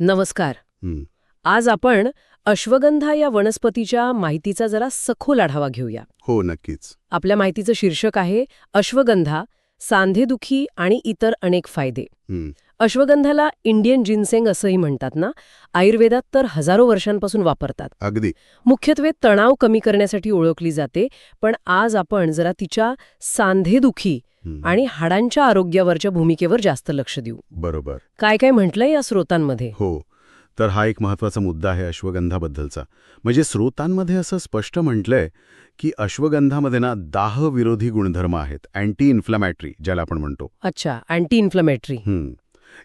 नमस्कार. आज आपण अश्वगंधा या वनस्पतीच्या माहितीचा जरा सखोल आढावा घेऊया. हो नक्कीच. आपल्या माहितीचं शीर्षक आहे अश्वगंधा सांधेदुखी आणि इतर अनेक फायदे. अश्वगंधाला इंडियन जिन्सेंग असंही म्हणतात ना? आयुर्वेदात तर हजारो वर्षांपासून वापरतात. अगदी. मुख्यत्वे तणाव कमी करण्यासाठी ओळखली जाते पण आज आपण जरा तिच्या सांधेदुखी आणि हाडांच्या आरोग्यावरच्या भूमिकेवर जास्त लक्ष देऊ. बरोबर. काय काय म्हटलंय या स्रोतांमध्ये? हो. तर हा एक महत्त्वाचा मुद्दा आहे अश्वगंधाबद्दलचा. म्हणजे स्रोतांमध्ये असं स्पष्ट म्हटलंय की अश्वगंधामध्ये ना दाह विरोधी गुणधर्म आहेत. अँटी इन्फ्लॅमॅटरी ज्याला आपण म्हणतो. अच्छा अँटी इन्फ्लमेटरी.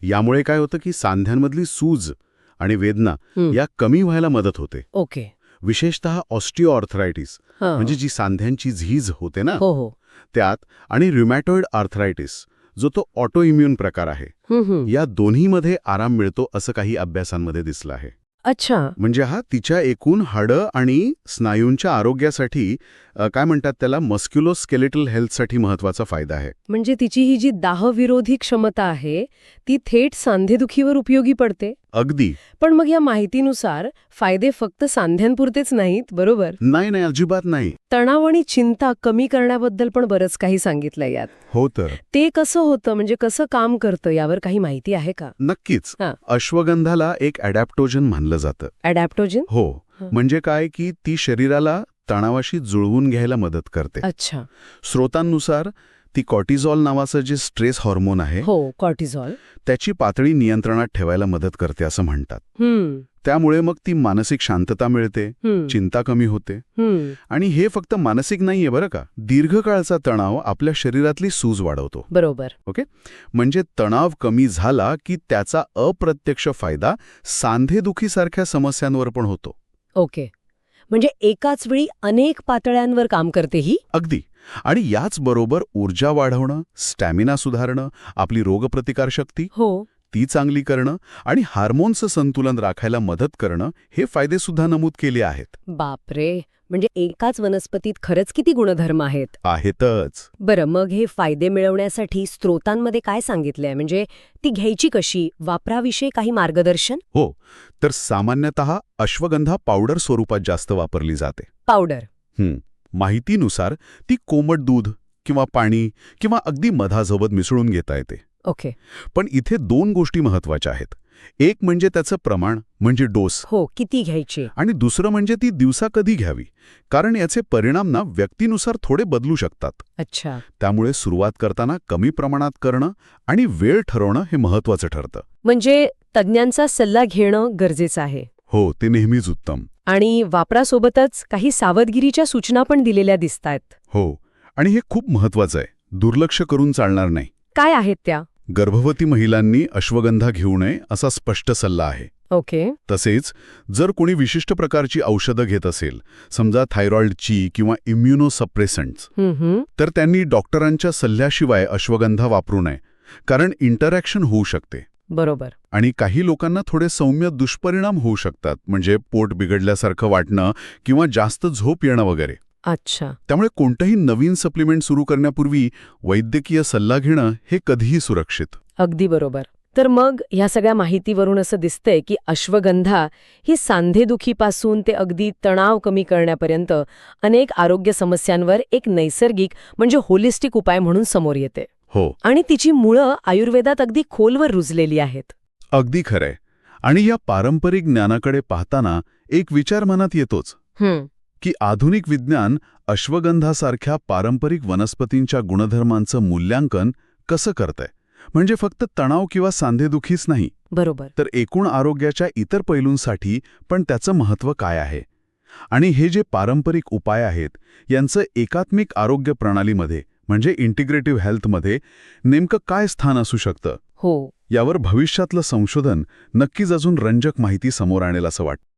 यामुळे काय होतं की सांध्यांमधली सूज आणि वेदना. या कमी व्हायला मदत होते. ओके. विशेषतः ऑस्टिओआर्थरायटिस हं. म्हणजे जी सांध्यांची झीज होते ना हो हो. त्यात आणि रिमॅटॉइड आर्थरायटिस जो तो ऑटो इम्युन प्रकार आहे. या दोन्हीमध्ये आराम मिळतो असं काही अभ्यासांमध्ये दिसलं आहे. अच्छा. म्हणजे हा तिच्या एकूण हाडं आणि स्नायूंच्या आरोग्यासाठी काय म्हणतात त्याला मस्क्युलोस्केलेटल हेल्थसाठी महत्त्वाचा फायदा आहे. म्हणजे तिची ही जी दाहविरोधी क्षमता आहे ती थेट सांधेदुखीवर उपयोगी पडते? अगदी. पण मग या माहितीनुसार फायदे फक्त सांध्यांपुरतेच नाहीत बरोबर? नाही नाही अजिबात नाही. तणाव आणि चिंता कमी करण्याबद्दल पण बरंच काही सांगितलंय यात. हो तर. ते कसं होतं म्हणजे कसं काम करतं यावर काही माहिती आहे का? नक्कीच. हा. अश्वगंधाला एक अडॅप्टोजन मानलं जातं. अडॅप्टोजिन हो. हं. म्हणजे काय की ती शरीराला तणावाशी जुळवून घ्यायला मदत करते. अच्छा. स्रोतांनुसार ती कॉर्टिझॉल नावाचं जे स्ट्रेस हॉर्मोन आहे हो कॉर्टिझॉल त्याची पातळी नियंत्रणात ठेवायला मदत करते असं म्हणतात. त्यामुळे मग ती मानसिक शांतता मिळते चिंता कमी होते. आणि हे फक्त मानसिक नाहीये बरं का दीर्घकाळचा तणाव आपल्या शरीरातली सूज वाढवतो. बरोबर. म्हणजे तणाव कमी झाला की त्याचा अप्रत्यक्ष फायदा सांधेदुखीसारख्या समस्यांवर पण होतो. ओके. म्हणजे एकाच वेळी अनेक पातळ्यांवर काम करते ही? अगदी. आणि याचबरोबर ऊर्जा वाढवणं स्टॅमिना सुधारणं आपली रोगप्रतिकारशक्ती हो. ती चांगली करणं आणि हार्मोन्सचं संतुलन राखायला मदत करणं हे फायदे सुद्धा नमूद केले आहेत. बापरे! म्हणजे एकाच वनस्पतीत खरंच किती गुणधर्म आहेत? आहेतच. बरं मग हे फायदे मिळवण्यासाठी स्त्रोतांमध्ये काय सांगितलंय? म्हणजे ती घ्यायची कशी? वापराविषयी काही मार्गदर्शन? हो तर सामान्यतः अश्वगंधा पावडर स्वरूपात जास्त वापरली जाते. पावडर. हं. माहितीनुसार ती कोमट दूध किंवा पाणी किंवा अगदी मधासोबत मिसळून घेता येते. ओके. पण इथे दोन गोष्टी महत्त्वाच्या आहेत. एक म्हणजे त्याचं प्रमाण म्हणजे डोस. हो किती घ्यायची? आणि दुसरं म्हणजे ती दिवसा कधी घ्यावी. कारण याचे परिणाम ना व्यक्तीनुसार थोडे बदलू शकतात. अच्छा. त्यामुळे सुरुवात करताना कमी प्रमाणात करणं आणि वेळ ठरवणं हे महत्वाचं ठरतं. म्हणजे तज्ज्ञांचा सल्ला घेणं गरजेचं आहे. हो ते नेहमीच उत्तम. आणि वापरासोबतच काही सावधगिरीच्या सूचना पण दिलेल्या दिसतायत. हो आणि हे खूप महत्वाचं आहे. दुर्लक्ष करून चालणार नाही. काय आहेत त्या? गर्भवती महिलांनी अश्वगंधा घेऊ नये असा स्पष्ट सल्ला आहे. ओके. तसेच जर कोणी विशिष्ट प्रकारची औषधं घेत असेल समजा थायरॉइडची किंवा इम्युनोसप्रेसंट्स तर त्यांनी डॉक्टरांच्या सल्ल्याशिवाय अश्वगंधा वापरू नये कारण इंटरॅक्शन होऊ शकते. बरोबर. आणि काही लोकांना थोडे सौम्य दुष्परिणाम होऊ शकतात म्हणजे पोट बिघडल्यासारखं वाटणं किंवा जास्त झोप येणं वगैरे. अच्छा. त्यामुळे कोणतंही नवीन सप्लिमेंट सुरू करण्यापूर्वी वैद्यकीय सल्ला घेणं हे कधीही सुरक्षित. अगदी बरोबर. तर मग ह्या सगळ्या माहितीवरून असं दिसतंय की अश्वगंधा ही सांधेदुखीपासून ते अगदी तणाव कमी करण्यापर्यंत अनेक आरोग्य समस्यांवर एक नैसर्गिक म्हणजे होलिस्टिक उपाय म्हणून समोर येते. हो. आणि तिची मुळं आयुर्वेदात अगदी खोलवर रुजलेली आहेत. अगदी खरंय. आणि या पारंपरिक ज्ञानाकडे पाहताना एक विचार मनात येतोच. की आधुनिक विज्ञान अश्वगंधासारख्या पारंपरिक वनस्पतींच्या गुणधर्मांचं मूल्यांकन कसं करतंय? म्हणजे फक्त तणाव किंवा सांधेदुखीच नाही. बरोबर. तर एकूण आरोग्याच्या इतर पैलूंसाठी पण त्याचं महत्त्व काय आहे? आणि हे जे पारंपरिक उपाय आहेत यांचं एकात्मिक आरोग्य प्रणालीमध्ये म्हणजे इंटिग्रेटिव्ह हेल्थमध्ये नेमकं काय स्थान असू शकतं? हो. यावर भविष्यातलं संशोधन नक्कीच अजून रंजक माहिती समोर आणेल असं वाटतं.